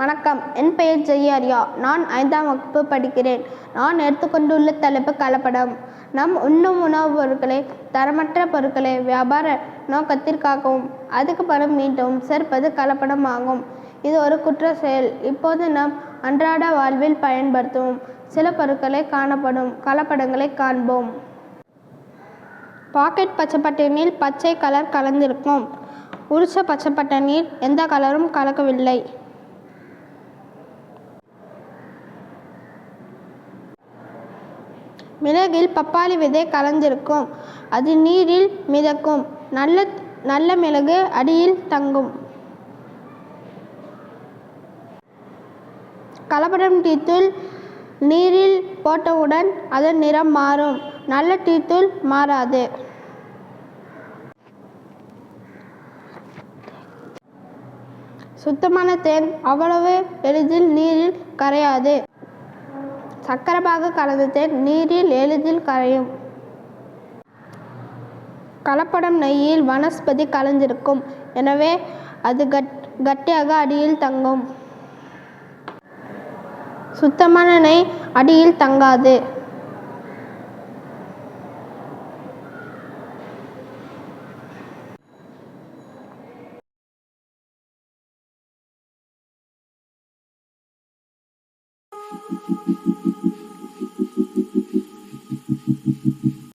வணக்கம். என் பெயர் ஜெய்யாரியா நான் ஐந்தாம் வகுப்பு படிக்கிறேன். நான் எடுத்துக்கொண்டுள்ள தலைப்பு கலப்படம். நம் உண்ணும் உணவுப் பொருட்களை தரமற்ற பொருட்களை வியாபார நோக்கத்திற்காகவும் அதிக பணம் மீண்டும் சேர்ப்பது கலப்படம் ஆகும். இது ஒரு குற்ற செயல். இப்போது நாம் அன்றாட வாழ்வில் பயன்படுத்தும் சில பொருட்களை காணப்படும். கலப்படங்களை காண்போம். பாக்கெட் பச்சை பச்சை கலர் கலந்திருக்கும். உரிச்ச பச்சைப்பட்டனில் எந்த கலரும் கலக்கவில்லை. மிளகில் பப்பாளி விதை கலந்திருக்கும். அது நீரில் மிதக்கும். நல்ல நல்ல மிளகு அடியில் தங்கும். கலப்படம் டீத்தூள் நீரில் போட்டவுடன் அதன் நிறம் மாறும். நல்ல டீத்தூள் மாறாது. சுத்தமான தேன் அவ்வளவு எளிதில் நீரில் கரையாது. சக்கரமாக கலந்த தேன் நீரில் எளிதில் கரையும். கலப்படம் நெய்யில் வனஸ்பதி கலந்திருக்கும். எனவே அது கட் கட்டியாக அடியில் தங்கும். சுத்தமான நெய் அடியில் தங்காது.